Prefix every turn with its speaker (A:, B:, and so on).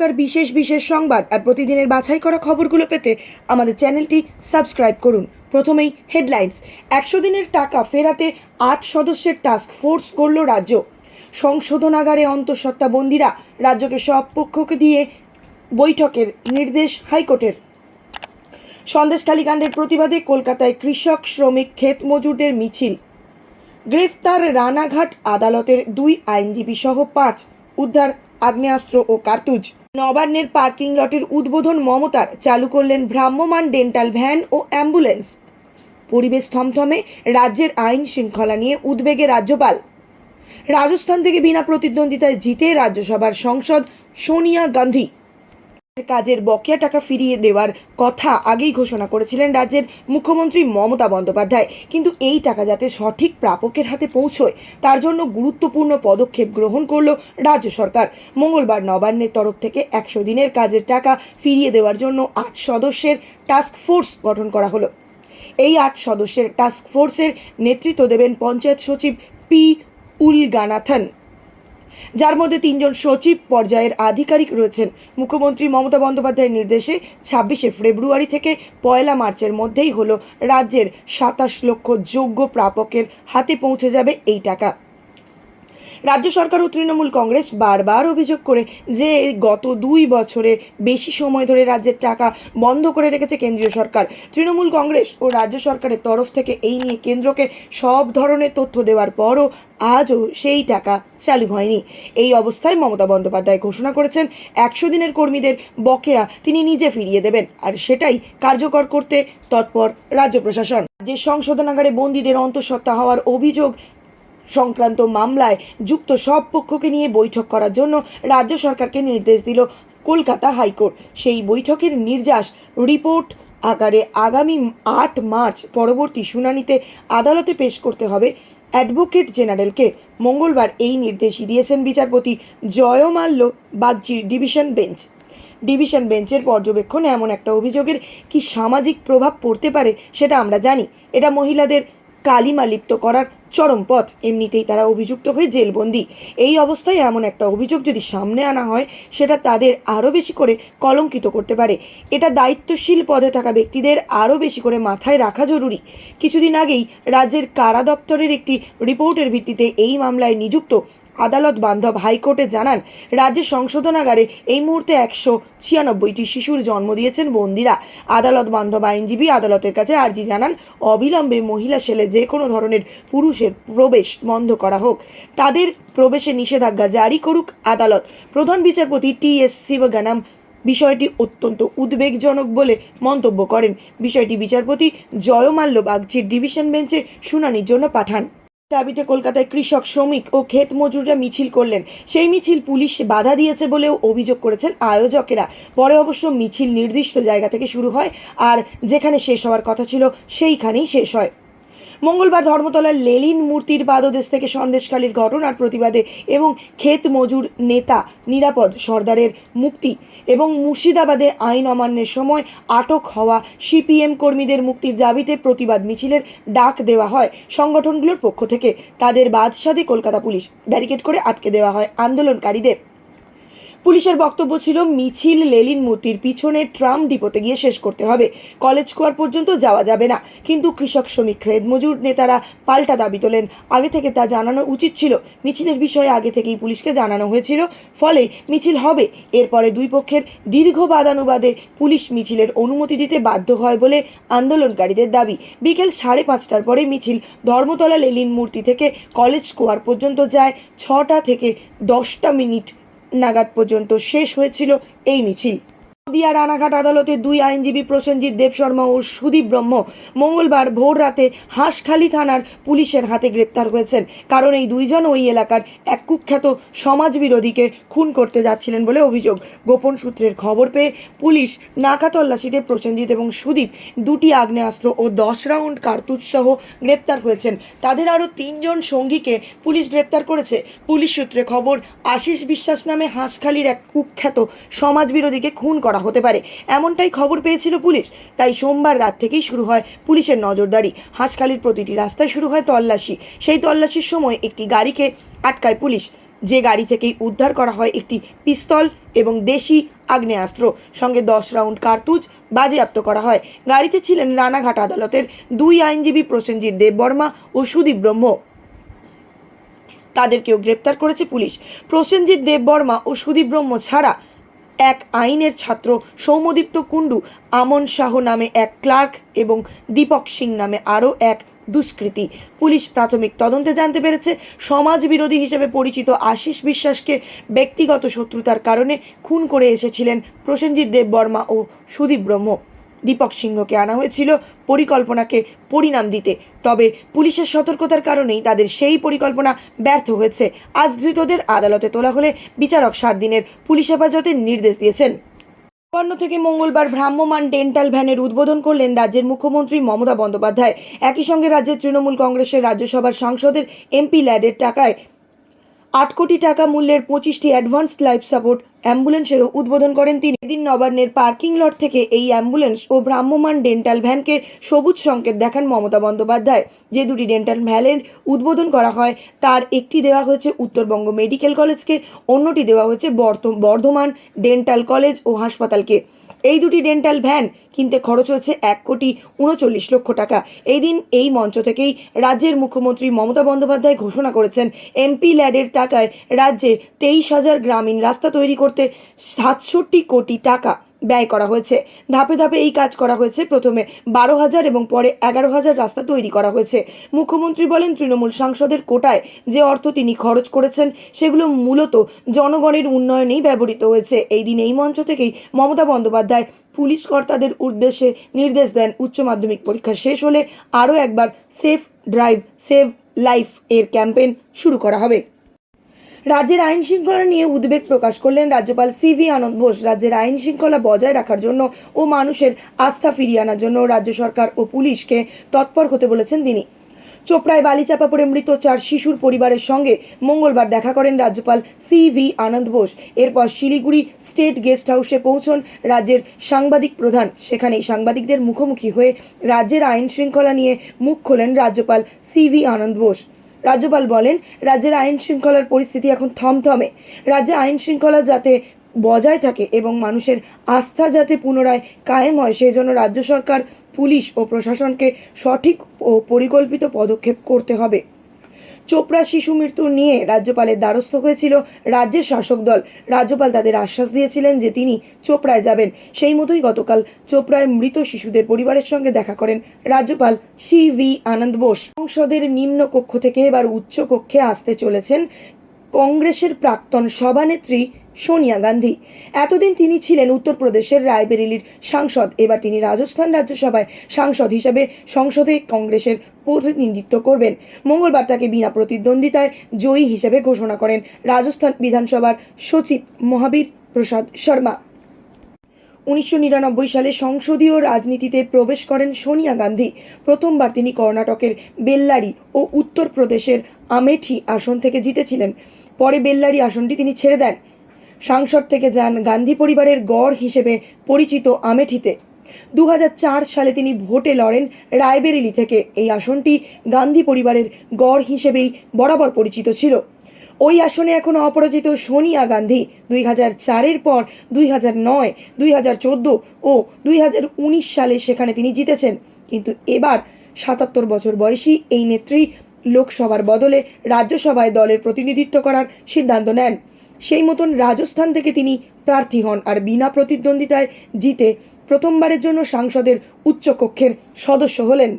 A: এখনকার বিশেষ বিশেষ সংবাদ আর প্রতিদিনের বাছাই করা খবরগুলো পেতে আমাদের চ্যানেলটি সাবস্ক্রাইব করুন। প্রথমেই হেডলাইন্স। একশো দিনের টাকা ফেরাতে আট সদস্যের টাস্ক ফোর্স করল রাজ্য। সংশোধনাগারে অন্তঃসত্ত্বাবন্দিরা রাজ্যকে সব পক্ষকে দিয়ে বৈঠকের নির্দেশ হাইকোর্টের। সন্দেশখালী কাণ্ডের প্রতিবাদে কলকাতায় কৃষক, শ্রমিক, ক্ষেত মজুরদের মিছিল। গ্রেফতার রানাঘাট আদালতের দুই আইনজীবী সহ পাঁচ। উদ্ধার আগ্নেয়াস্ত্র ও কার্তুজ। নবান্নের পার্কিং লটের উদ্বোধন মমতার চালু করলেন ভ্রাম্যমান ডেন্টাল ভ্যান ও অ্যাম্বুলেন্স। পরিবেশ থমথমে রাজ্যের আইন শৃঙ্খলা নিয়ে উদ্বেগে রাজ্যপাল। রাজস্থান থেকে বিনা প্রতিদ্বন্দ্বিতায় জিতে রাজ্যসভার সংসদ সোনিয়া গান্ধী। কাজের বকেয়া টাকা ফিরিয়ে দেওয়ার কথা আগেই ঘোষণা করেছিলেন রাজ্যের মুখ্যমন্ত্রী মমতা বন্দ্যোপাধ্যায়। কিন্তু এই টাকা যাতে সঠিক প্রাপকের হাতে পৌঁছয়, তার জন্য গুরুত্বপূর্ণ পদক্ষেপ গ্রহণ করল রাজ্য সরকার। মঙ্গলবার নবান্নের তরফ থেকে একশো দিনের কাজের টাকা ফিরিয়ে দেওয়ার জন্য আট সদস্যের টাস্ক ফোর্স গঠন করা হলো। এই আট সদস্যের টাস্ক ফোর্সের নেতৃত্ব দেবেন পঞ্চায়েত সচিব পি উলগানাথন। যার মধ্যে তিনজন সচিব পর্যায়ের আধিকারিক রয়েছেন। মুখ্যমন্ত্রী মমতা বন্দ্যোপাধ্যায়ের নির্দেশে ছাব্বিশে ফেব্রুয়ারি থেকে পয়লা মার্চের মধ্যেই হলো রাজ্যের সাতাশ লক্ষ যোগ্য প্রাপকের হাতে পৌঁছে যাবে এই টাকা। রাজ্য সরকার ও তৃণমূল কংগ্রেস বারবার অভিযোগ করে যে গত দুই বছরে বেশি সময় ধরে রাজ্যের টাকা বন্ধ করে রেখেছে কেন্দ্রীয় সরকার। তৃণমূল কংগ্রেস ও রাজ্য সরকারের তরফ থেকে এই নিয়ে কেন্দ্রকে সব ধরনের তথ্য দেওয়ার পরও আজও সেই টাকা চালু হয়নি। এই অবস্থায় মমতা বন্দ্যোপাধ্যায় ঘোষণা করেছেন, একশো দিনের কর্মীদের বকেয়া তিনি নিজে ফিরিয়ে দেবেন। আর সেটাই কার্যকর করতে তৎপর রাজ্য প্রশাসন। যে সংশোধনাগারে বন্দীদের অন্তঃসত্ত্বা হওয়ার অভিযোগ সংক্রান্ত মামলায় যুক্ত সব পক্ষকে নিয়ে বৈঠক করার জন্য রাজ্য সরকারকে নির্দেশ দিল কলকাতা হাইকোর্ট। সেই বৈঠকের নির্যাস রিপোর্ট আকারে আগামী আট মার্চ পরবর্তী শুনানিতে আদালতে পেশ করতে হবে। অ্যাডভোকেট জেনারেলকে মঙ্গলবার এই নির্দেশই দিয়েছেন বিচারপতি জয়মাল্য বাগচির ডিভিশন বেঞ্চ। ডিভিশন বেঞ্চের পর্যবেক্ষণে এমন একটা অভিযোগের কি সামাজিক প্রভাব পড়তে পারে সেটা আমরা জানি। এটা মহিলাদের কালিমা লিপ্ত করার চরম পথ। এমনিতেই তারা অভিযুক্ত হয়ে জেলবন্দি। এই অবস্থায় এমন একটা অভিযোগ যদি সামনে আনা হয়, সেটা তাদের আরও বেশি করে কলঙ্কিত করতে পারে। এটা দায়িত্বশীল পদে থাকা ব্যক্তিদের আরও বেশি করে মাথায় রাখা জরুরি। কিছুদিন আগেই রাজ্যের কারা দপ্তরের একটি রিপোর্টের ভিত্তিতে এই মামলায় নিযুক্ত আদালত বান্ধব হাইকোর্টে জানান, রাজ্যে সংশোধনাগারে এই মুহূর্তে একশো ছিয়ানব্বইটি শিশুর জন্ম দিয়েছেন বন্দিরা। আদালত বান্ধব আইনজীবী আদালতের কাছে আর্জি জানান, অবিলম্বে মহিলা সেলে যে কোনো ধরনের পুরুষের প্রবেশ বন্ধ করা হোক। তাদের প্রবেশে নিষেধাজ্ঞা জারি করুক আদালত। প্রধান বিচারপতি টি এস শিবগানাম বিষয়টি অত্যন্ত উদ্বেগজনক বলে মন্তব্য করেন। বিষয়টি বিচারপতি জয়মাল্য বাগচির ডিভিশন বেঞ্চে শুনানির জন্য পাঠান। দাবিতে কলকাতায় কৃষক, শ্রমিক ও ক্ষেত মজুররা মিছিল করলেন। সেই মিছিল পুলিশ বাধা দিয়েছে বলেও অভিযোগ করেছেন আয়োজকেরা। পরে অবশ্য মিছিল নির্দিষ্ট জায়গা থেকে শুরু হয়, আর যেখানে শেষ হওয়ার কথা ছিল সেইখানেই শেষ হয়। মঙ্গলবার ধর্মতলার লেলিন মূর্তির পাদদেশ থেকে সন্দেশখালীর ঘটনার প্রতিবাদে এবং ক্ষেত মজুর নেতা নিরাপদ সর্দারের মুক্তি এবং মুর্শিদাবাদে আইন অমান্যের সময় আটক হওয়া সিপিএম কর্মীদের মুক্তির দাবিতে প্রতিবাদ মিছিলের ডাক দেওয়া হয় সংগঠনগুলোর পক্ষ থেকে। তাদের বাদশাদে কলকাতা পুলিশ ব্যারিকেড করে আটকে দেওয়া হয় আন্দোলনকারীদের। পুলিশের বক্তব্য ছিল, মিছিল লেলিন মূর্তির পিছনে ট্রাম ডিপোতে গিয়ে শেষ করতে হবে। কলেজ স্কোয়ার পর্যন্ত যাওয়া যাবে না। কিন্তু কৃষক শ্রমিক খেদ মজুর নেতারা পাল্টা দাবি তোলেন। আগে থেকে তা জানানো উচিত ছিল। মিছিলের বিষয়ে আগে থেকেই পুলিশকে জানানো হয়েছিল। ফলে মিছিল হবে। এরপরে দুই পক্ষের দীর্ঘ বাদানুবাদে পুলিশ মিছিলের অনুমতি দিতে বাধ্য হয় বলে আন্দোলনকারীদের দাবি। বিকেল সাড়ে পাঁচটার পরে মিছিল ধর্মতলা লেলিন মূর্তি থেকে কলেজ স্কোয়ার পর্যন্ত যায়। ছটা থেকে দশটা মিনিট নাগাদ পর্যন্ত শেষ হয়েছিল এই মিছিল। নদিয়া রানাঘাট আদালতে দুই আইনজীবী প্রসেনজিৎ দেব শর্মা ও সুদীপ ব্রহ্ম মঙ্গলবার ভোর রাতে হাঁসখালি থানার পুলিশের হাতে গ্রেপ্তার হয়েছেন। কারণ এই দুইজন ওই এলাকার এক কুখ্যাত সমাজবিরোধীকে খুন করতে যাচ্ছিলেন বলে অভিযোগ। গোপন সূত্রের খবর পেয়ে পুলিশ নাকা তল্লাশিতে প্রসেনজিৎ এবং সুদীপ দুটি আগ্নেয়াস্ত্র ও দশ রাউন্ড কার্তুজ সহ গ্রেপ্তার হয়েছেন। তাদের আরও তিনজন সঙ্গীকে পুলিশ গ্রেপ্তার করেছে। পুলিশ সূত্রে খবর, আশিস বিশ্বাস নামে হাঁসখালির এক কুখ্যাত সমাজবিরোধীকে খুন করা হতে পারে। এমনটাই খবর পেয়েছিল পুলিশ। তাই সোমবার রাত থেকেই শুরু হয় পুলিশের নজরদারি। হাঁসখালির প্রতিটি রাস্তায় শুরু হয় তল্লাশি। সেই তল্লাশির সময় একটি গাড়িকে আটকায় পুলিশ। যে গাড়ি থেকেই উদ্ধার করা হয় একটি পিস্তল এবং দেশি আগ্নেয়াস্ত্র। সঙ্গে দশ রাউন্ড কার্তুজ বাজেয়াপ্ত করা হয়। গাড়িতে ছিলেন রানাঘাট আদালতের দুই আইনজীবী প্রসেনজিৎ দেববর্মা ও সুদীপ ব্রহ্ম। তাদেরকেও গ্রেপ্তার করেছে পুলিশ। প্রসেনজিৎ দেববর্মা ও সুদীপ ব্রহ্ম ছাড়া এক আইনের ছাত্র সৌমদীপ্ত কুণ্ডু, আমন শাহ নামে এক ক্লার্ক এবং দীপক সিং নামে আরও এক দুষ্কৃতী। পুলিশ প্রাথমিক তদন্তে জানতে পেরেছে, সমাজ বিরোধী হিসেবে পরিচিত আশিস বিশ্বাসকে ব্যক্তিগত শত্রুতার কারণে খুন করে এসেছিলেন প্রসেনজিৎ দেববর্মা ও সুদীপ ব্রহ্ম। দীপক সিংহকে আনা হয়েছিল পরিকল্পনাকে পরিণাম দিতে। তবে পুলিশের সতর্কতার কারণেই তাদের সেই পরিকল্পনা ব্যর্থ হয়েছে। আজ ধৃতদের আদালতে তোলা হলে বিচারক সাত দিনের পুলিশ হেফাজতের নির্দেশ দিয়েছেন। নবান্ন থেকে মঙ্গলবার ভ্রাম্যমাণ ডেন্টাল ভ্যানের উদ্বোধন করলেন রাজ্যের মুখ্যমন্ত্রী মমতা বন্দ্যোপাধ্যায়। একই সঙ্গে রাজ্যের তৃণমূল কংগ্রেসের রাজ্যসভার সাংসদের এমপি ল্যাডের টাকায় আট কোটি টাকা মূল্যের পঁচিশটি অ্যাডভান্স লাইফ সাপোর্ট অ্যাম্বুলেন্সেরও উদ্বোধন করেন তিনি। এদিন নবান্নের পার্কিং লট থেকে এই অ্যাম্বুলেন্স ও ভ্রাম্যমান ডেন্টাল ভ্যানকে সবুজ সংকেত দেখান মমতা বন্দ্যোপাধ্যায়। যে দুটি ডেন্টাল ভ্যানের উদ্বোধন করা হয়, তার একটি দেওয়া হয়েছে উত্তরবঙ্গ মেডিকেল কলেজকে, অন্যটি দেওয়া হয়েছে বর্ধমান ডেন্টাল কলেজ ও হাসপাতালকে। এই দুটি ডেন্টাল ভ্যান কিনতে খরচ হয়েছে এক কোটি উনচল্লিশ লক্ষ টাকা। এই দিন এই মঞ্চ থেকেই রাজ্যের মুখ্যমন্ত্রী মমতা বন্দ্যোপাধ্যায় ঘোষণা করেছেন, এমপি ল্যাডের টাকায় রাজ্যে তেইশ হাজার গ্রামীণ রাস্তা তৈরি করতে সাতষট্টি কোটি টাকা ব্যয় করা হয়েছে। ধাপে ধাপে এই কাজ করা হয়েছে। প্রথমে বারো হাজার এবং পরে এগারো হাজার রাস্তা তৈরি করা হয়েছে। মুখ্যমন্ত্রী বলেন, তৃণমূল সাংসদের কোটায় যে অর্থ তিনি খরচ করেছেন, সেগুলো মূলত জনগণের উন্নয়নেই ব্যবহৃত হয়েছে। এই দিন এই মঞ্চ থেকেই মমতা বন্দ্যোপাধ্যায় পুলিশ কর্তাদের উদ্দেশ্যে নির্দেশ দেন, উচ্চ মাধ্যমিক পরীক্ষা শেষ হলে আরও একবার সেফ ড্রাইভ, সেভ লাইফ এর ক্যাম্পেইন শুরু করা হবে। রাজ্যের আইন শৃঙ্খলা নিয়ে উদ্বেগ প্রকাশ করলেন রাজ্যপাল সিভি আনন্দ বোস। রাজ্যের আইন শৃঙ্খলা বজায় রাখার জন্য ও মানুষের আস্থা ফিরিয়ে আনার জন্য রাজ্য সরকার ও পুলিশকে তৎপর হতে বলেছেন তিনি। চোপড়ায় বালিচাপা পড়ে মৃত চার শিশুর পরিবারের সঙ্গে মঙ্গলবার দেখা করেন রাজ্যপাল সি ভি আনন্দ বোস। এরপর শিলিগুড়ি স্টেট গেস্ট হাউসে পৌঁছন রাজ্যের সাংবাদিক প্রধান। সেখানেই সাংবাদিকদের মুখোমুখি হয়ে রাজ্যের আইন শৃঙ্খলা নিয়ে মুখ খোলেন রাজ্যপাল সি ভি আনন্দ বোস। রাজ্যপাল বলেন, রাজ্যের আইন শৃঙ্খলার পরিস্থিতি এখন থমথমে। রাজ্যে আইন শৃঙ্খলা যাতে বজায় থাকে এবং মানুষের আস্থা যাতে পুনরায় কায়েম হয়, সেই জন্য রাজ্য সরকার, পুলিশ ও প্রশাসনকে সঠিক ও পরিকল্পিত পদক্ষেপ করতে হবে। চোপড়া শিশু মৃত্যু নিয়ে রাজ্যপালের দ্বারস্থ হয়েছিল রাজ্যের শাসক দল। রাজ্যপাল তাদের আশ্বাস দিয়েছিলেন যে তিনি চোপড়ায় যাবেন। সেই মতোই গতকাল চোপড়ায় মৃত শিশুদের পরিবারের সঙ্গে দেখা করেন রাজ্যপাল সি ভি আনন্দ বোস। সংসদের নিম্ন কক্ষ থেকে এবার উচ্চ কক্ষে আসতে চলেছেন কংগ্রেসের প্রাক্তন সভানেত্রী সোনিয়া গান্ধী। এতদিন তিনি ছিলেন উত্তরপ্রদেশের রায়বেরিলির সাংসদ। এবার তিনি রাজস্থান রাজ্যসভায় সাংসদ হিসেবে সংসদে কংগ্রেসের প্রতিনিধিত্ব করবেন। মঙ্গলবার তাকে বিনা প্রতিদ্বন্দ্বিতায় জয়ী হিসেবে ঘোষণা করেন রাজস্থান বিধানসভার সচিব মহাবীর প্রসাদ শর্মা। উনিশশো নিরানব্বই সালে সংসদীয় রাজনীতিতে প্রবেশ করেন সোনিয়া গান্ধী। প্রথমবার তিনি কর্ণাটকের বেল্লারি ও উত্তরপ্রদেশের আমেঠি আসন থেকে জিতেছিলেন। পরে বেল্লারি আসনটি তিনি ছেড়ে দেন। সাংসদ থেকে যান গান্ধী পরিবারের গড় হিসেবে পরিচিত আমেঠিতে। দু হাজার চার সালে তিনি ভোটে লড়েন রায়বেরেলি থেকে। এই আসনটি গান্ধী পরিবারের গড় হিসেবেই বরাবর পরিচিত ছিল। ওই আসনে এখন অপরাজিত সোনিয়া গান্ধী। দুই হাজার চারের পর দুই হাজার নয়, দুই হাজার চোদ্দ ও দুই হাজার উনিশ সালে সেখানে তিনি জিতেছেন। কিন্তু এবার সাতাত্তর বছর বয়সী এই নেত্রী লোকসভার বদলে রাজ্যসভায় দলের প্রতিনিধিত্ব করার সিদ্ধান্ত নেন। সেই মতন রাজস্থান থেকে তিনি প্রার্থী হন আর বিনা প্রতিদ্বন্দ্বিতায় জিতে প্রথমবারের জন্য সাংসদের উচ্চকক্ষের সদস্য হলেন।